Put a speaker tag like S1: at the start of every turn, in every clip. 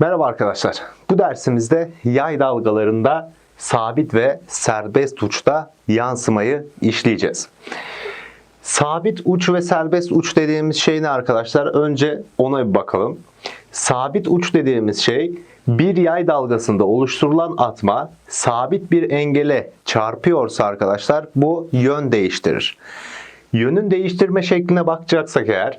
S1: Merhaba arkadaşlar. Bu dersimizde yay dalgalarında sabit ve serbest uçta yansımayı işleyeceğiz. Sabit uç ve serbest uç dediğimiz şey ne arkadaşlar? Önce ona bir bakalım. Sabit uç dediğimiz şey bir yay dalgasında oluşturulan atma sabit bir engele çarpıyorsa arkadaşlar bu yön değiştirir. Yönün değiştirme şekline bakacaksak eğer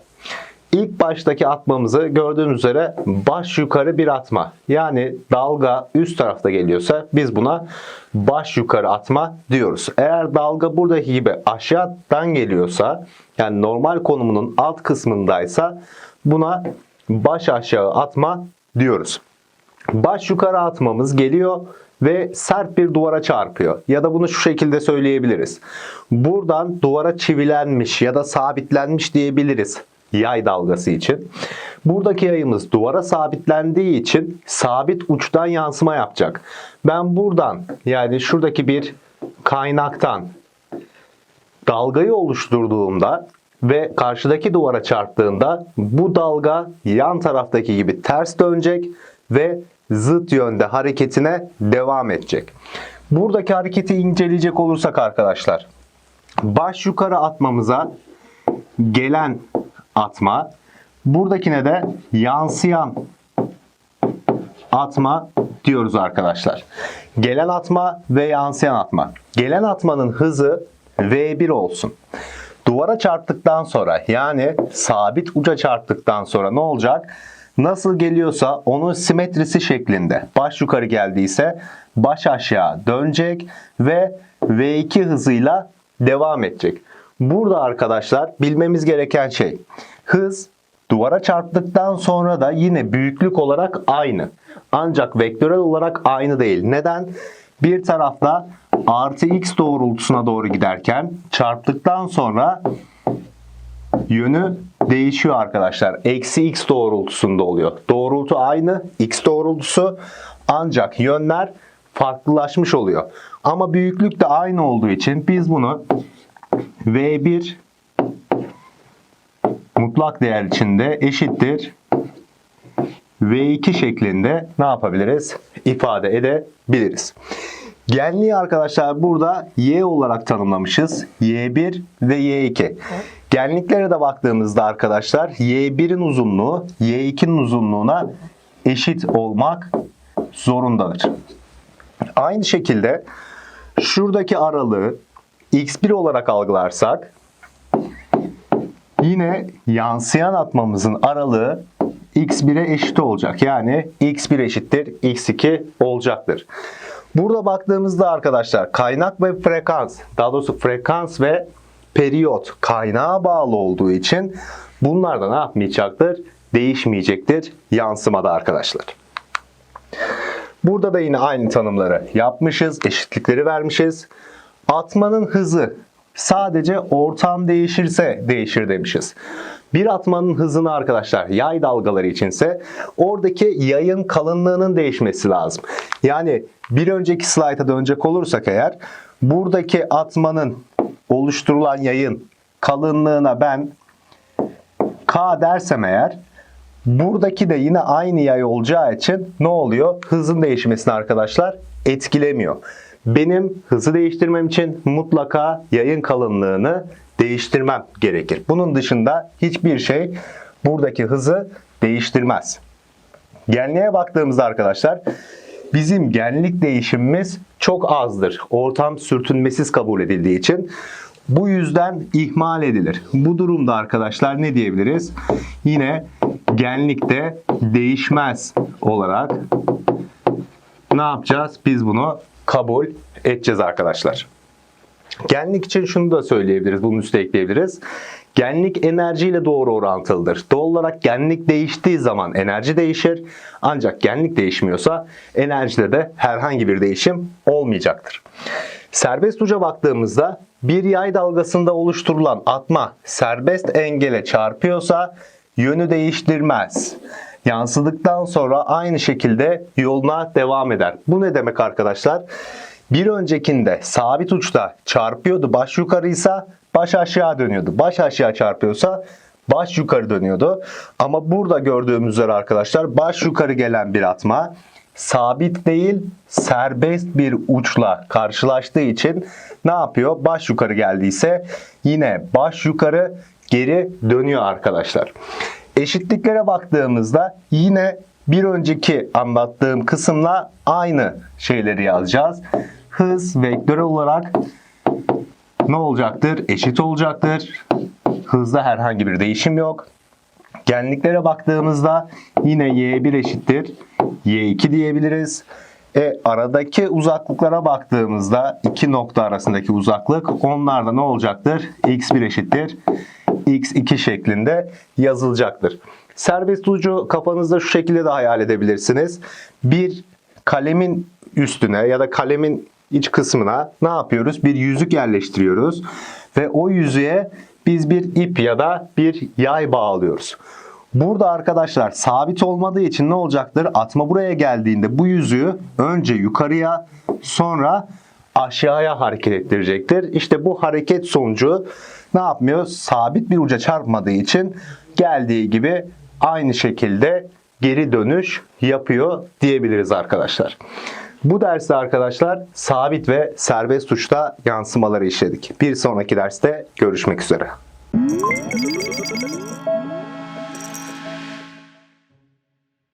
S1: ilk baştaki atmamızı gördüğünüz üzere baş yukarı bir atma. Yani dalga üst tarafta geliyorsa biz buna baş yukarı atma diyoruz. Eğer dalga buradaki gibi aşağıdan geliyorsa yani normal konumunun alt kısmındaysa buna baş aşağı atma diyoruz. Baş yukarı atmamız geliyor ve sert bir duvara çarpıyor. Ya da bunu şu şekilde söyleyebiliriz. Buradan duvara çivilenmiş ya da sabitlenmiş diyebiliriz yay dalgası için. Buradaki yayımız duvara sabitlendiği için sabit uçtan yansıma yapacak. Ben buradan yani şuradaki bir kaynaktan dalgayı oluşturduğumda ve karşıdaki duvara çarptığında bu dalga yan taraftaki gibi ters dönecek ve zıt yönde hareketine devam edecek. Buradaki hareketi inceleyecek olursak arkadaşlar baş yukarı atmamıza gelen atma buradakine de yansıyan atma diyoruz arkadaşlar. Gelen atma ve yansıyan atma. Gelen atmanın hızı V1 olsun. Duvara çarptıktan sonra yani sabit uca çarptıktan sonra ne olacak? Nasıl geliyorsa onun simetrisi şeklinde baş yukarı geldiyse baş aşağı dönecek ve V2 hızıyla devam edecek. Burada arkadaşlar bilmemiz gereken şey hız duvara çarptıktan sonra da yine büyüklük olarak aynı. Ancak vektörel olarak aynı değil. Neden? Bir tarafta artı x doğrultusuna doğru giderken çarptıktan sonra yönü değişiyor arkadaşlar. Eksi x doğrultusunda oluyor. Doğrultu aynı. x doğrultusu ancak yönler farklılaşmış oluyor. Ama büyüklük de aynı olduğu için biz bunu V1 mutlak değer içinde eşittir V2 şeklinde ne yapabiliriz? İfade edebiliriz. Genliği arkadaşlar burada Y olarak tanımlamışız. Y1 ve Y2. Genliklere de baktığımızda arkadaşlar Y1'in uzunluğu Y2'nin uzunluğuna eşit olmak zorundadır. Aynı şekilde şuradaki aralığı x1 olarak algılarsak yine yansıyan atmamızın aralığı x1'e eşit olacak. Yani x1 eşittir x2 olacaktır. Burada baktığımızda arkadaşlar kaynak ve frekans, daha doğrusu frekans ve periyot kaynağa bağlı olduğu için bunlar da ne yapmayacaktır? Değişmeyecektir yansımada arkadaşlar. Burada da yine aynı tanımları yapmışız, eşitlikleri vermişiz. Atmanın hızı sadece ortam değişirse değişir demişiz. Bir atmanın hızını arkadaşlar yay dalgaları içinse oradaki yayın kalınlığının değişmesi lazım. Yani bir önceki slayta dönecek olursak eğer buradaki atmanın oluşturulan yayın kalınlığına ben K dersem eğer buradaki de yine aynı yay olacağı için ne oluyor? Hızın değişmesini arkadaşlar etkilemiyor. Benim hızı değiştirmem için mutlaka yayın kalınlığını değiştirmem gerekir. Bunun dışında hiçbir şey buradaki hızı değiştirmez. Genliğe baktığımızda arkadaşlar bizim genlik değişimimiz çok azdır. Ortam sürtünmesiz kabul edildiği için bu yüzden ihmal edilir. Bu durumda arkadaşlar ne diyebiliriz? Yine genlikte değişmez olarak ne yapacağız? Biz bunu kabul edeceğiz arkadaşlar. Genlik için şunu da söyleyebiliriz, bunun üstüne ekleyebiliriz. Genlik enerjiyle doğru orantılıdır. Doğal olarak genlik değiştiği zaman enerji değişir. Ancak genlik değişmiyorsa enerjide de herhangi bir değişim olmayacaktır. Serbest uca baktığımızda bir yay dalgasında oluşturulan atma serbest engele çarpıyorsa yönü değiştirmez. Yansıdıktan sonra aynı şekilde yoluna devam eder. Bu ne demek arkadaşlar? Bir öncekinde sabit uçta çarpıyordu baş yukarıysa baş aşağı dönüyordu. Baş aşağı çarpıyorsa baş yukarı dönüyordu. Ama burada gördüğümüz üzere arkadaşlar baş yukarı gelen bir atma sabit değil serbest bir uçla karşılaştığı için ne yapıyor? Baş yukarı geldiyse yine baş yukarı geri dönüyor arkadaşlar. Eşitliklere baktığımızda yine bir önceki anlattığım kısımla aynı şeyleri yazacağız. Hız vektörel olarak ne olacaktır? Eşit olacaktır. Hızda herhangi bir değişim yok. Genliklere baktığımızda yine y1 eşittir. y2 diyebiliriz. E, aradaki uzaklıklara baktığımızda iki nokta arasındaki uzaklık onlar da ne olacaktır? x1 eşittir. x2 şeklinde yazılacaktır. Serbest ucu kafanızda şu şekilde de hayal edebilirsiniz. Bir kalemin üstüne ya da kalemin iç kısmına ne yapıyoruz? Bir yüzük yerleştiriyoruz ve o yüzüğe biz bir ip ya da bir yay bağlıyoruz. Burada arkadaşlar sabit olmadığı için ne olacaktır? Atma buraya geldiğinde bu yüzüğü önce yukarıya sonra aşağıya hareket ettirecektir. İşte bu hareket sonucu ne yapmıyor? Sabit bir uca çarpmadığı için geldiği gibi aynı şekilde geri dönüş yapıyor diyebiliriz arkadaşlar. Bu derste arkadaşlar sabit ve serbest uçta yansımaları işledik. Bir sonraki derste görüşmek üzere.